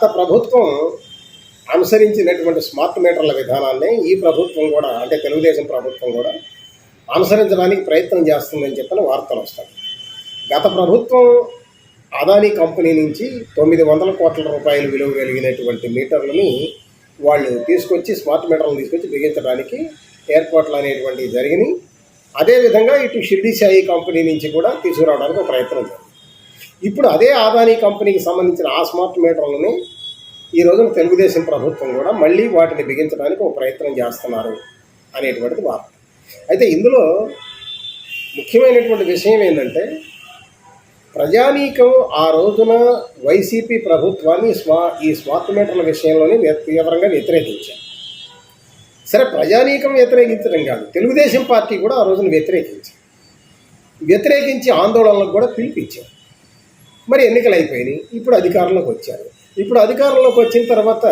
గత ప్రభుత్వం అనుసరించినటువంటి స్మార్ట్ మీటర్ల విధానాన్ని ఈ ప్రభుత్వం కూడా అంటే తెలుగుదేశం ప్రభుత్వం కూడా అనుసరించడానికి ప్రయత్నం చేస్తుందని చెప్పిన వార్తలు వస్తాయి. గత ప్రభుత్వం అదానీ కంపెనీ నుంచి తొమ్మిది వందల కోట్ల రూపాయలు విలువ కలిగినటువంటి మీటర్లని వాళ్ళు తీసుకొచ్చి స్మార్ట్ మీటర్లు తీసుకొచ్చి బిగించడానికి ఏర్పాట్లు అనేటువంటివి జరిగినాయి. అదేవిధంగా ఇటు షిర్డీ సాయి కంపెనీ నుంచి కూడా తీసుకురావడానికి ప్రయత్నం జరిగింది. ఇప్పుడు అదే ఆదానీ కంపెనీకి సంబంధించిన ఆ స్మార్ట్ మీటర్లని ఈ రోజున తెలుగుదేశం ప్రభుత్వం కూడా మళ్ళీ వాటిని బిగించడానికి ఒక ప్రయత్నం చేస్తున్నారు అనేటువంటిది వార్త. అయితే ఇందులో ముఖ్యమైనటువంటి విషయం ఏంటంటే ప్రజానీకం ఆ రోజున వైసీపీ ప్రభుత్వాన్ని స్మా ఈ స్మార్ట్ మీటర్ల విషయంలోనే తీవ్రంగా వ్యతిరేకించారు. సరే ప్రజానీకం వ్యతిరేకించడం కాదు తెలుగుదేశం పార్టీ కూడా ఆ రోజున వ్యతిరేకించారు వ్యతిరేకించి ఆందోళనలకు కూడా పిలిపించారు. మరి ఎన్నికలు అయిపోయినాయి. ఇప్పుడు అధికారంలోకి వచ్చారు. ఇప్పుడు అధికారంలోకి వచ్చిన తర్వాత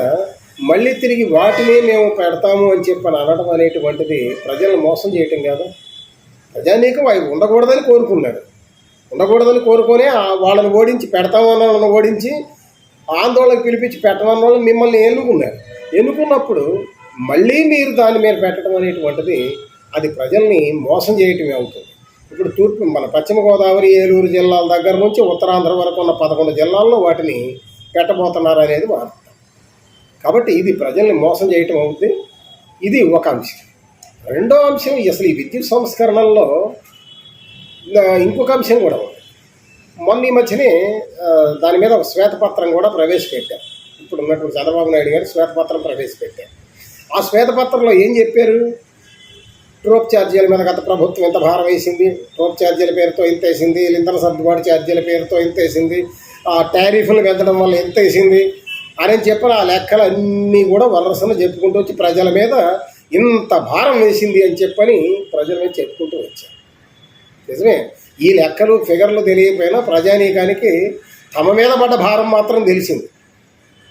మళ్ళీ తిరిగి వాటినే మేము పెడతాము అని చెప్పని అనడం అనేటువంటిది ప్రజలను మోసం చేయటం కాదు. ప్రజానీకం అవి ఉండకూడదని కోరుకున్నాడు ఉండకూడదని కోరుకొని వాళ్ళని ఓడించి పెడతామన్న వాళ్ళని ఓడించి ఆందోళనకు పిలిపించి పెట్టమన్న వాళ్ళు మిమ్మల్ని ఎన్నుకున్నారు. ఎన్నుకున్నప్పుడు మళ్ళీ మీరు దాని మీద పెట్టడం అనేటువంటిది అది ప్రజల్ని మోసం చేయటమే అవుతుంది. ఇప్పుడు తూర్పు మన పశ్చిమ గోదావరి ఏలూరు జిల్లాల దగ్గర నుంచి ఉత్తరాంధ్ర వరకు ఉన్న పదకొండు జిల్లాల్లో వాటిని పెట్టబోతున్నారు అనేది వార్త కాబట్టి ఇది ప్రజల్ని మోసం చేయటం అవుతుంది ఇది ఒక అంశం. రెండో అంశం అసలు ఈ విద్యుత్ సంస్కరణల్లో ఇంకొక అంశం కూడా ఉంది. మొన్న ఈ మధ్యనే దాని మీద ఒక శ్వేతపత్రం కూడా ప్రవేశపెట్టారు. ఇప్పుడు ఉన్నటువంటి చంద్రబాబు నాయుడు గారు శ్వేతపత్రం ప్రవేశపెట్టారు. ఆ శ్వేతపత్రంలో ఏం చెప్పారు? ట్రోప్ ఛార్జీల మీద గత ప్రభుత్వం ఎంత భారం వేసింది. ట్రోప్ ఛార్జీల పేరుతో ఇంత వేసింది. ఇంధన సర్దుబాటు ఛార్జీల పేరుతో ఇంత వేసింది. ఆ టారిఫ్లు పెంచడం వల్ల ఎంత వేసింది. అని చెప్పిన ఆ లెక్కలన్నీ కూడా వరసన చెప్పుకుంటూ వచ్చి ప్రజల మీద ఇంత భారం వేసింది అని చెప్పని ప్రజల మీద చెప్పుకుంటూ వచ్చారు. నిజమే. ఈ లెక్కలు ఫిగర్లు తెలియకపోయినా ప్రజానీకానికి తమ మీద పడ్డ భారం మాత్రం తెలిసింది.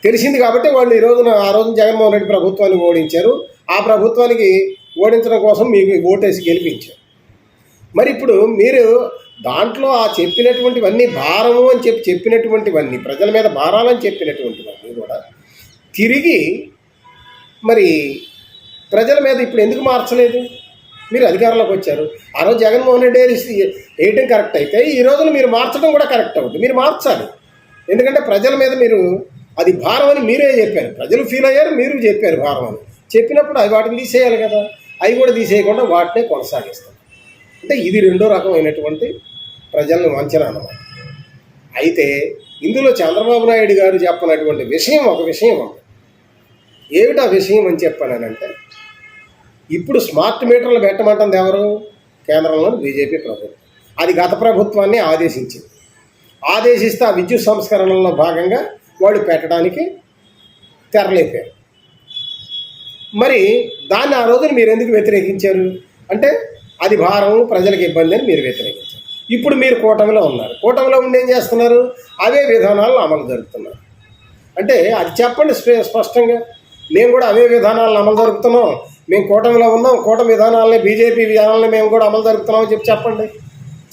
తెలిసింది కాబట్టి వాళ్ళు ఈ రోజున ఆ రోజున జగన్మోహన్ రెడ్డి ప్రభుత్వాన్ని ఓడించారు. ఆ ప్రభుత్వానికి ఓడించడం కోసం మీకు ఓటేసి గెలిపించారు. మరి ఇప్పుడు మీరు దాంట్లో ఆ చెప్పినటువంటివన్నీ భారము అని చెప్పి చెప్పినటువంటివన్నీ ప్రజల మీద భారాలని చెప్పినటువంటివన్నీ కూడా తిరిగి మరి ప్రజల మీద ఇప్పుడు ఎందుకు మార్చలేదు? మీరు అధికారంలోకి వచ్చారు. ఆ రోజు జగన్మోహన్ రెడ్డి గారు వేయటం కరెక్ట్ అయితే ఈ రోజున మీరు మార్చడం కూడా కరెక్ట్ అవుతుంది. మీరు మార్చాలి. ఎందుకంటే ప్రజల మీద మీరు అది భారం అని మీరే చెప్పారు. ప్రజలు ఫీల్ అయ్యారు మీరు చెప్పారు భారం అని. చెప్పినప్పుడు అవి వాటిని తీసేయాలి కదా. అవి కూడా తీసేయకుండా వాటినే కొనసాగిస్తాం. అంటే ఇది రెండో రకమైనటువంటి ప్రజలను వంచన అన్నమాట. అయితే ఇందులో చంద్రబాబు నాయుడు గారు చెప్పనటువంటి విషయం ఒక విషయం ఉంది. ఏమిటా విషయం అని చెప్పానంటే ఇప్పుడు స్మార్ట్ మీటర్లు పెట్టమంటుంది ఎవరు? కేంద్రంలోని బీజేపీ ప్రభుత్వం. అది గత ప్రభుత్వాన్ని ఆదేశించింది. ఆదేశిస్తే ఆ విద్యుత్ సంస్కరణలో భాగంగా వాళ్ళు పెట్టడానికి తెరలేపారు. మరి దాన్ని ఆ రోజున మీరు ఎందుకు వ్యతిరేకించారు? అంటే అది భారం ప్రజలకు ఇబ్బంది అని మీరు వ్యతిరేకించారు. ఇప్పుడు మీరు కూటమిలో ఉన్నారు. కూటమిలో ఉండి ఏం చేస్తున్నారు? అవే విధానాలను అమలు జరుపుతున్నారు. అంటే అది చెప్పండి స్పష్టంగా. మేము కూడా అవే విధానాలను అమలు జరుపుతున్నాం. మేము కూటమిలో ఉన్నాం. కూటమి విధానాలని బీజేపీ విధానాలని మేము కూడా అమలు జరుపుతున్నామని చెప్పి చెప్పండి.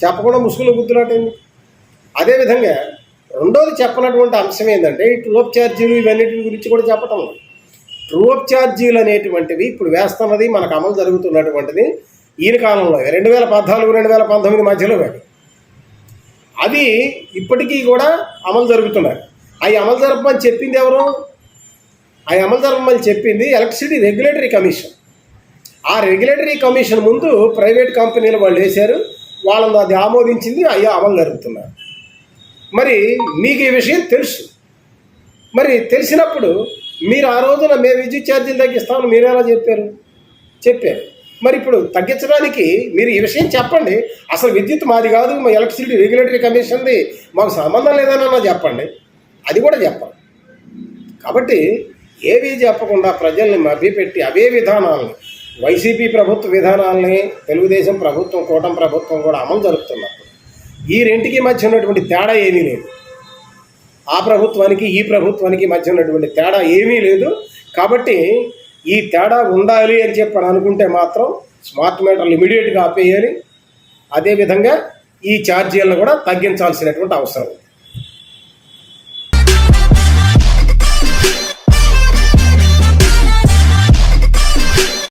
చెప్పకుండా ముసుగులు గుద్దులాటండి అదేవిధంగా రెండోది చెప్పనటువంటి అంశం ఏంటంటే ఈ ట్రూప్ ఛార్జీలు ఇవన్నిటి గురించి కూడా చెప్పటం లేదు. ట్రూప్ ఛార్జీలు అనేటువంటివి ఇప్పుడు వేస్తున్నది మనకు అమలు జరుగుతున్నటువంటిది ఈయన కాలంలో. రెండు వేల పద్నాలుగు రెండు వేల పంతొమ్మిది మధ్యలో అవి అవి ఇప్పటికీ కూడా అమలు జరుగుతున్నాయి. అవి అమలు జరపమని చెప్పింది ఎవరు? అవి అమలు జరపమని చెప్పింది ఎలక్ట్రిసిటీ రెగ్యులేటరీ కమిషన్. ఆ రెగ్యులేటరీ కమిషన్ ముందు ప్రైవేట్ కంపెనీలు వాళ్ళు వేశారు. వాళ్ళని అది ఆమోదించింది అయ్యా అమలు జరుగుతున్నారు మరి మీకు ఈ విషయం తెలుసు. మరి తెలిసినప్పుడు మీరు ఆ రోజున మేము విద్యుత్ ఛార్జీలు తగ్గిస్తామని మీరు ఎలా చెప్పారు? చెప్పారు. మరి ఇప్పుడు తగ్గించడానికి మీరు ఈ విషయం చెప్పండి. అసలు విద్యుత్ మాది కాదు మా ఎలక్ట్రిసిటీ రెగ్యులేటరీ కమిషన్ది. మాకు సంబంధం లేదన్నా చెప్పండి. అది కూడా చెప్పాలి కాబట్టి ఏవి చెప్పకుండా ప్రజల్ని మభ్యపెట్టి అవే విధానాలని వైసీపీ ప్రభుత్వ విధానాలని తెలుగుదేశం ప్రభుత్వం కూటమి ప్రభుత్వం కూడా అమలు జరుపుతున్నారు ఈ రెంటికి మధ్య ఉన్నటువంటి తేడా ఏమీ లేదు. ఆ ప్రభుత్వానికి ఈ ప్రభుత్వానికి మధ్య ఉన్నటువంటి తేడా ఏమీ లేదు. కాబట్టి ఈ తేడా ఉండాలి అని చెప్పి అనుకుంటే మాత్రం స్మార్ట్ మీటర్లు ఇమీడియట్గా ఆపేయాలి. అదేవిధంగా ఈ ఛార్జీలను కూడా తగ్గించాల్సినటువంటి అవసరం. ఉంది